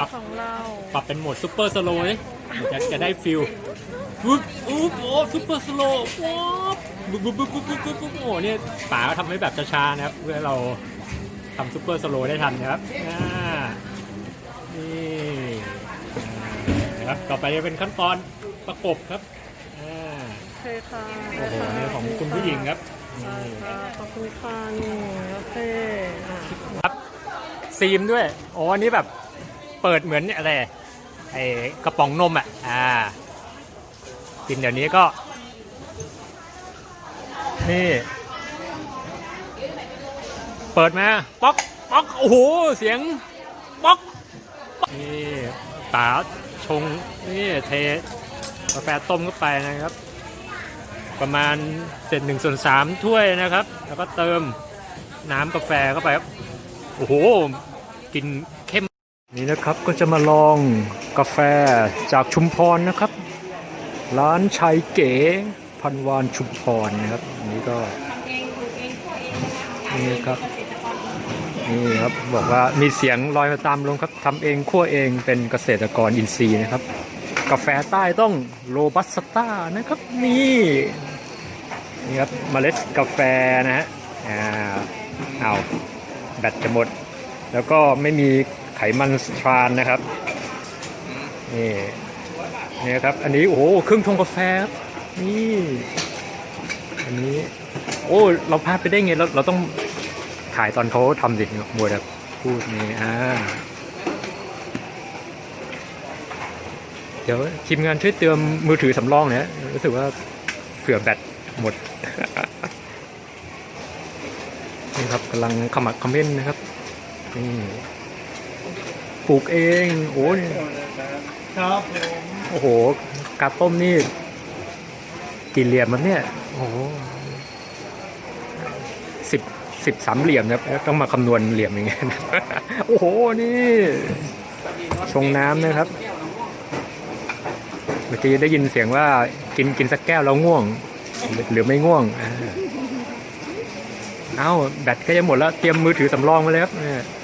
ปรับของเราปรับเป็นโหมดซูเปอร์สโลว์จะจะได้ฟิลปุ๊บอุ๊บโอ้ซูเปอร์สโลว์ว้าวปุ๊บปุ๊บปุ๊บปุ๊บปุ๊บปุ๊บโอ้เนี่ยป๋าก็ทำให้แบบช้าๆนะครับ เพื่อเราทำซูเปอร์สโลว์ได้ทันนะครับอ่านี่อ่านะครับต่อไปจะเป็นขั้นตอนประกบครับอ่าโอเคค่ะโอ้โหนี่ของคุณผู้หญิงครับใช่นี่ค่ะขอบคุณค่ะนี่โอเคอะครับซีมด้วยโอ้อันนี้แบบ เปิดเหมือนอะไรไอ้กระป๋องนมอะอ่ากินเดี๋ยวนี้ก็ นี่ เปิดมาป๊อกป๊อกโอ้โหเสียงป๊อกนี่ป๋าชงนี่เทกาแฟต้มเข้าไปนะครับ ประมาณเศษหนึ่งส่วนสามถ้วยนะครับ แล้วก็เติมน้ำกาแฟเข้าไปครับโอ้โหกิน นี่นะครับก็จะมาลองกาแฟจากชุมพรนะครับ ร้านชัยเก๋พันวานชุมพรนะครับนนี้ก็นี่ครับนี่ครับบอกว่ามีเสียงลอยมาตามลมครับทำเองคั่วเองเป็นเกษตรกรอินทรีย์นะครับ กาแฟใต้ต้องโรบัสต้านะครับนี่นี่ครับเมล็ดกาแฟนะฮะอ่าเอาแบตจะหมด แล้วก็ไม่มี ไขมันทรานนะครับ นี่นี่ครับ อันนี้โอ้โหเครื่องชงกาแฟครับนี่ อันนี้ โอ้เราพลาดไปได้ไงเราเราต้องถ่ายตอนเขาทำสิมัวแบบพูดนี่อ่าเดี๋ยวทีมงานช่วยเติมมือถือสำรองหนะรู้สึกว่าเผื่อแบตหมดนี่ครับกำลังขมักขม้นนะครับนี่ ปลูกเองโอ้ยครับผมโอ้โหกาต้มนี่กี่เหลี่ยมมันเนี่ยโอ้โหสิบสิบสามเหลี่ยมนะครับต้องมาคำนวณเหลี่ยมอย่างเงี้ยนะโอ้โหนี่ชงน้ำนะครับเมื่อกี้ได้ยินเสียงว่ากินกินสักแก้วแล้วง่วง หรือไม่ง่วงอ่าเอ้าแบตก็จะหมดแล้วเตรียมมือถือสำรองมาเลยครับเนี่ยโอ้ย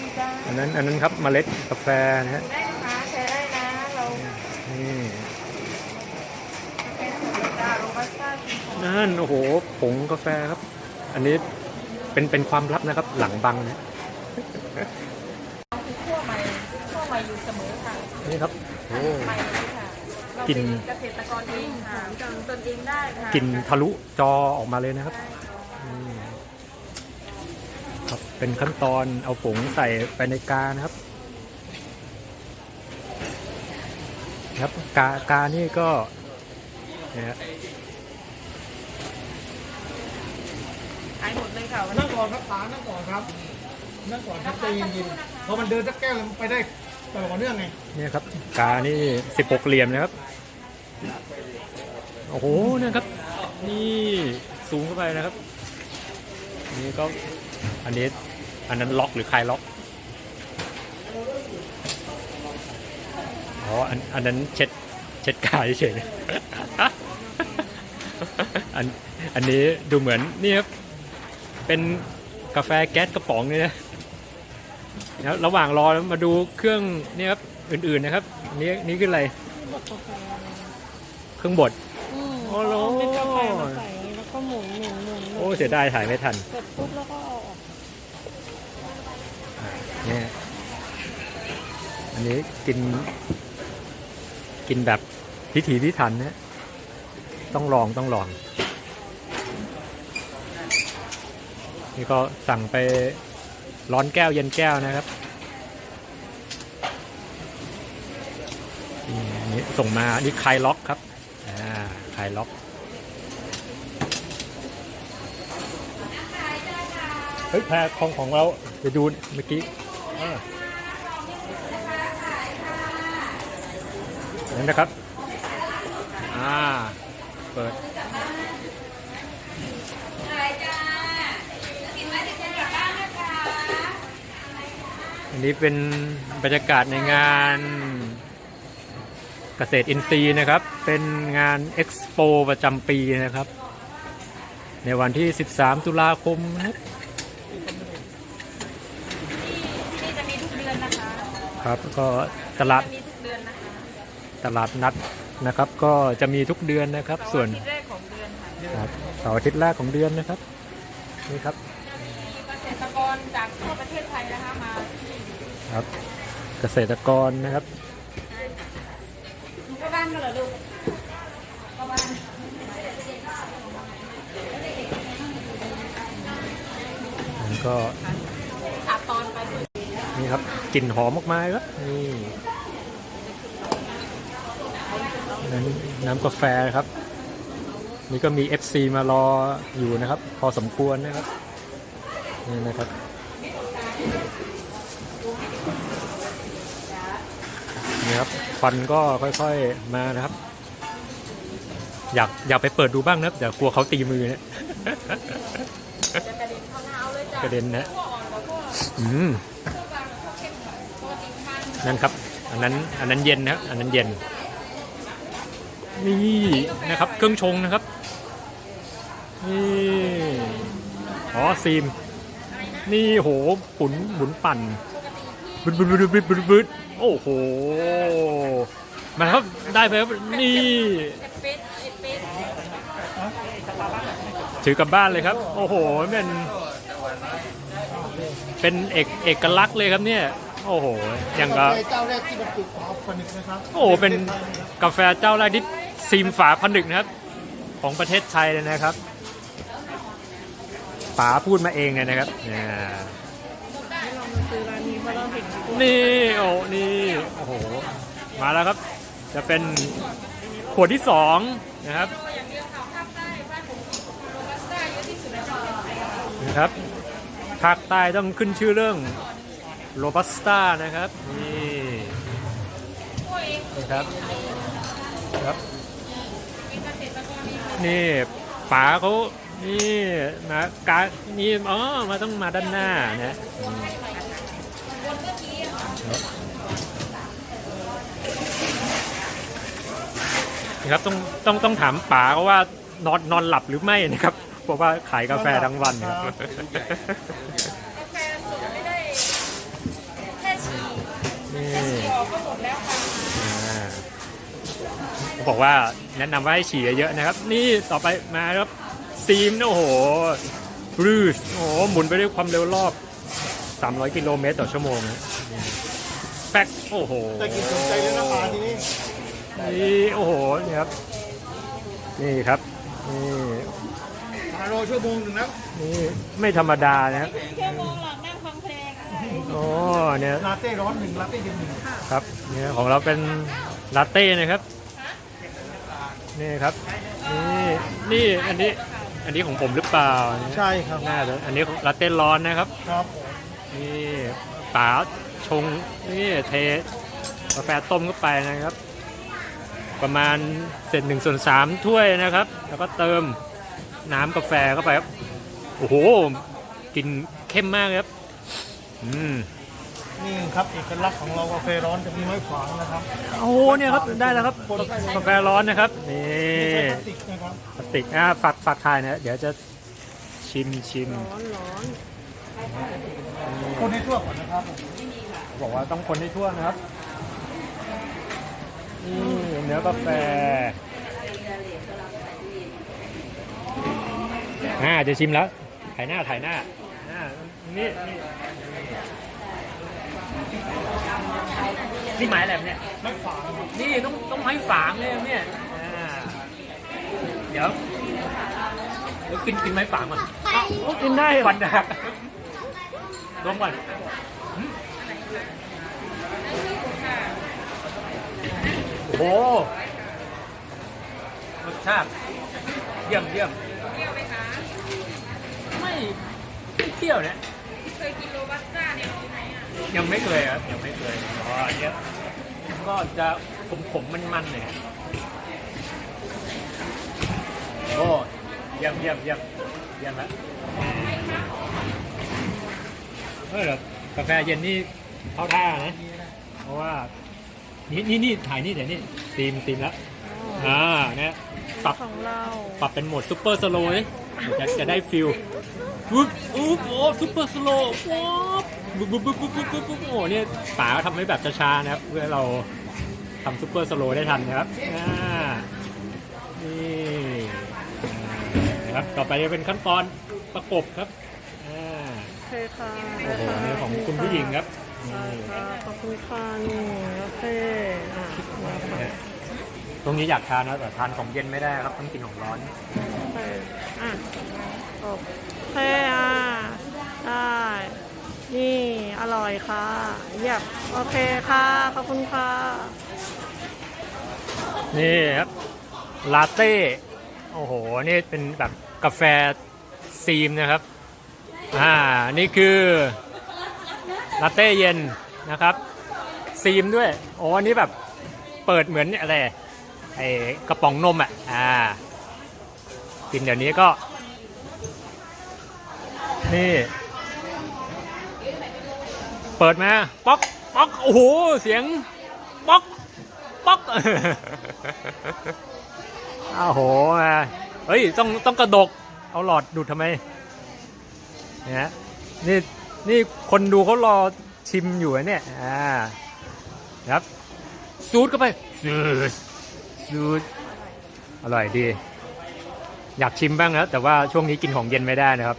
ดีจ้าอันนั้นอันนั้นครับเมล็ดกาแฟนะฮะได้นะคะใช้ได้นะเรานี่เป็นสูตรจ้าโรบัสต้าชิมพอนั่นโอ้โหผงกาแฟครับ อันนี้เป็นเป็นความลับนะครับหลังบังนะคือคั่วใหม่คั่วใหม่อยู่เสมอค่ะนี่ครับโอ้ ใหม่เลยค่ะเรากลิ่น เป็นเกษตรกรเองค่ะทำตนเองได้ค่ะ กลิ่นทะลุจอออกมาเลยนะครับอืม ครับ เป็นขั้นตอนเอาผงใส่ไปในกานะครับ ครับกากานี่ก็เนี่ยฮะขายหมดเลยค่ะวันนั่นี้งก่อนครับป๋านั่งก่อนครับ นั่งก่อนครับใจเย็นๆพอมันเดินสักแก้วแล้วมันไปได้ต่อเนื่องไงเนี่ยครับ กานี่สิบหกเหลี่ยมนะครับ โอ้โหนะครับ นี่สูงเข้าไปนะครับ นี่ก็ อันนี้อันนั้นล็อกหรือคลายล็อกอ๋ออันอันนั้นเช็ดเช็ดกายเฉยๆอันอันนี้ดูเหมือนนี่ครับเป็นกาแฟแก๊สกระป๋องเลยนะแล้วระหว่างรอมาดูเครื่องนี่ครับอื่นๆนะครับนี่นี่คืออะไรเครื่องบดอืมโอ้โหเอาเม็ดกาแฟมาใส่แล้วก็หมุนหมุนหมุนหมุโอ้นเสียดายถ่ายไม่ทันเสร็จปุ๊บแล้วก็เอาออกเนี่อันนี้กิน กินแบบพิถีพิถันนะต้องลองต้องลอง นี่ก็สั่งไปร้อนแก้วเย็นแก้วนะครับนี่อันนี้ส่งมาอันนี่คลายล็อกครับอ่าคลายล็อกเฮ้ยแพรของของเราจะดูเมื่อกี้ นั่นนะครับ อ่า เปิดอันนี้เป็นบรรยากาศในงานเกษตรอินทรีย์นะครับ เป็นงานเอ็กซ์โปประจำปีนะครับ ในวันที่ 13 ตุลาคมนะครับ ที่นี่จะมีทุกเดือนนะ คะครับ ก็ตลาดมีทุกเดือนนะคะตลาดนัดนะครับ ก็จะมีทุกเดือนนะครับ ส่วนเสาร์อาทิตย์แรกของเดือนค่ะครับเสาร์อาทิตย์แรกของเดือนนะครับนี่ครับมีเกษตรกรจากทั่วประเทศไทยนะคะมาที่ครับ เกษตรกรนะครับก็บ้านมาเหรอลูกก็บ้านแล้วก็ขาตอนไป นี่ครับกลิ่นหอมมากๆครับนี่น้ำน้ำกาแฟครับ นี่ก็มี FC มารออยู่นะครับ พอสมควรนะครับนี่นะครับนี่ครับควันก็ค่อยๆมานะครับ อยากอยากไปเปิดดูบ้างนะครับแต่กลัวเขาตีมือเนี่ยจะกระเด็นเข้าหน้าเอาเลยจ้ะกระเด็นนะพวกอ่อนกว่าพวกอืม นั่นครับ อันนั้นอันนั้นเย็นนะอันนั้นเย็น นี่นะครับ เครื่องชงนะครับ นี่อ๋อซีม นี่โหหมุนหมุนปั่นบึดบึดบึดบึดบึดบึดโอ้โหมาครับได้ไปครับนี่ถือกลับบ้านเลยครับ โอ้โหเป็นเป็นเอกเอกลักษณ์เลยครับเนี่ย โอ้โหอย่างกับกาแฟเจ้าแรกที่บรรจุฝาผนึกนะครับโอ้โหเป็นกาแฟเจ้าแรกที่ซีมฝาผนึกนะครับ ของประเทศไทยเลยนะครับป๋าพูดมาเองเลยนะครับเนี่ยให้ลองมาซื้อร้านนี้เพราะเราเห็นทุกนี่โอ้นี่โอ้โหมาแล้วครับ จะเป็นขวดที่สองนะครับอย่างเดียวค่ะภาคใต้บ้านผมโรบัสต้าเยอะที่สุดในประเทศไทยค่ะนะครับภาคใต้ต้องขึ้นชื่อเรื่อง โรบัสต้านะครับ นี่นะครับครับ นี่ป๋าเขานี่มากานี่อ๋อมาต้องมาด้านหน้านะนะค่ะนะครับต้องต้องต้องถามป๋าเขาว่านอนนอนหลับหรือไม่นะครับเพราะว่าขายกาแฟทั้งวันนะครับ บอกว่าแนะนำว่าให้ฉี่เยอะๆนะครับ นี่ต่อไปมาครับซีมนะโอ้โหรูสโอ้โหหมุนไปด้วยความเร็วรอบ 300 กิโลเมตรต่อชั่วโมงนะแป๊กโอ้โหแต่กินสนใจเลยนะปลาทีนี้นี่โอ้โหนี่ครับ นี่ครับนี่ปลารอชั่วโมงหนึ่งแล้วนี่ไม่ธรรมดานะครับแค่มองหลังนั่งฟังเพลงอะโอ้เนี่ยลาเต้ร้อนหนึ่งลาเต้เย็นหนึ่งครับเนี่ยของเราเป็นลาเต้นะครับ นี่ครับนี่นี่อันนี้อันนี้ของผมหรือเปล่าใช่ครับน่าจะอันนี้ลาเต้ร้อนนะครับครับนี่ป๋าชงนี่เทกาแฟต้มเข้าไปนะครับ ประมาณเศษหนึ่งส่วนสามถ้วยนะครับ แล้วก็เติมน้ำกาแฟเข้าไปครับโอ้โหกลินเข้มมากครับ อืม นี่ครับเอกลักษณ์ของเรากาแฟร้อนจะมีไม้ขวางนะครับโอ้โหเนี่ยครับได้แล้วครับกาแฟร้อนนะครับนี่ใช้พลาสติกนะครับพลาสติกอะฝากฝากทายนะเดี๋ยวจะชิมชิมร้อนร้อนคนให้ทั่วก่อนนะครับผมบอกว่าต้องคนให้ทั่วนะครับนี่เนื้อกาแฟอ่าจะชิมแล้วถ่ายหน้าถ่ายหน้าอ่านี่นี่ นี่หมายอะไรเนี่ยไม้ขวางครับนี่ต้องต้องไม้ฝางเลยเนี่ยอ่าเดี๋ยวเดี๋ยวกินกินไม้ฝางก่อนอ้าวโอ้กินได้วันดาลองก่อนหืมโอ้โหรสชาติเยี่ยมเยี่ยมเที่ยวไหมคะไม่ไม่เที่ยวนะเคยกินโรบัสต้าเนี่ยที่ไหนอะ ยังไม่เคยครับยังไม่เคยอ๋ออันเนี้ยก็จะขมขมมันมันๆเลยโอ้เยี่ยมเยี่ยมเยี่ยมเยี่ยมแล้วเออเดี๋ยวกาแฟเย็นนี่เข้าท่านะ เพราะว่า นี่นี่นี่ถ่ายนี่เดี๋ยวนี่ซีมซีมแล้วอ่าเนี่ยปรับ ของเราปรับเป็นโหมดซูเปอร์สโลว์เลยจะจะได้ฟิลอุ๊บอุ๊บโอ้ซูเปอร์สโลว์ว้าวบุ๊ บุ๊บบุ๊บบุ๊บบุ๊บบุ๊บบุ๊บโอ้โหเนี่ยป๋าก็ทำให้แบบช้าๆนะครับ เพื่อเราทำซุปเปอร์สโลว์ได้ทันนะครับอ่านี่นะครับต่อไปจะเป็นขั้นตอนประกบครับอ่าโอเคค่ะโอ้โหนี่ยของคุณผู้หญิงครับนี่ค่ะขอบคุณค่ะนี่โอเคอะมาค่ะตรงนี้อยากทานนะแต่ทานของเย็นไม่ได้ครับต้องกินของร้อนโอเคอะโอเคอะได้ นี่อร่อยค่ะเยี่ยมโอเคค่ะ ขอบคุณค่ะ นี่ครับ ลาเต้ โอ้โห นี่เป็นแบบกาแฟซีมนะครับ อ่า นี่คือ ลาเต้เย็นนะครับซีมด้วย โอ้อันนี้แบบเปิดเหมือนอะไรไอ้กระป๋องนมอะ อ่า กินเดี๋ยวนี้ก็ นี่ เปิดมาป๊อกป๊อกโอ้โหเสียงป๊อกป๊อกอ้าวโหมาเฮ้ยต้องต้องกระดก เอาหลอดดูดทำไมเนี่ยฮะนี่นี่คนดูเขารอชิมอยู่อะเนี่ยอ่าครับซูดเข้าไปซูดซูดอร่อยดี อยากชิมบ้างนะแต่ว่าช่วงนี้กินของเย็นไม่ได้นะครับ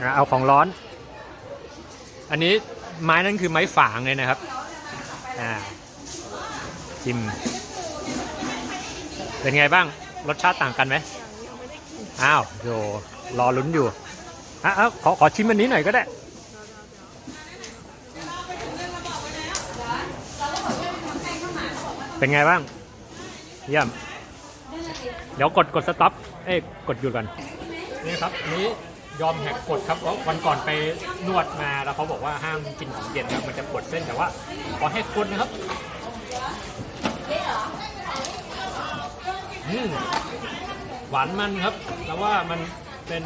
อะเอาของร้อน อันนี้ไม้นั่นคือไม้ฝางเลยนะครับ อ่าชิม เป็นไงบ้าง รสชาติต่างกันไหมอ้าวโยรอลุ้นอยู่อะอะขอขอชิมอันนี้หน่อยก็ได้ เป็นไงบ้าง เยี่ยม เดี๋ยวกดกดสต็อป เอ้ยกดหยุดก่อน นี่ครับ นี้ ยอมแหกกฎครับเพราะวันก่อนไปนวดมาแล้วเขาบอกว่าห้ามกินของเย็นครับมันจะปวดเส้นแต่ว่าขอให้กดนะครับอืมหวานมันครับแต่ว่ามันเป็น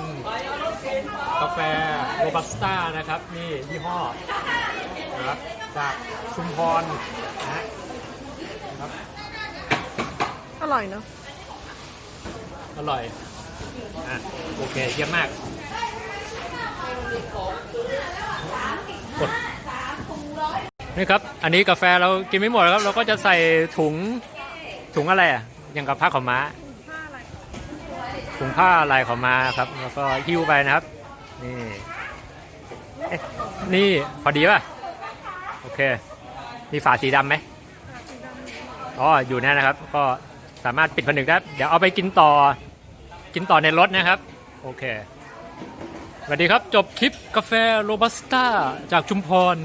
กาแฟโรบัสต้านะครับ นี่ยี่ห้อนะครับจากชุมพรนะฮะครับ อร่อยเนาะอร่อย อะ โอเค เยี่ยมมากกด นี่ครับ อันนี้กาแฟเรากินไม่หมดครับ เราก็จะใส่ถุงถุงอะไรอะอย่างกับผ้าขาวม้า ถุงผ้าลายขาวม้าครับ แล้วก็หิ้วไปนะครับ นี่นี่พอดีป่ะ โอเค มีฝาสีดำไหมอ๋อ อยู่นั่นนะครับ ก็สามารถปิดผนึกได้ เดี๋ยวเอาไปกินต่อ กินต่อในรถนะครับ โอเค สวัสดีครับ จบคลิปกาแฟโรบัสต้าจากชุมพร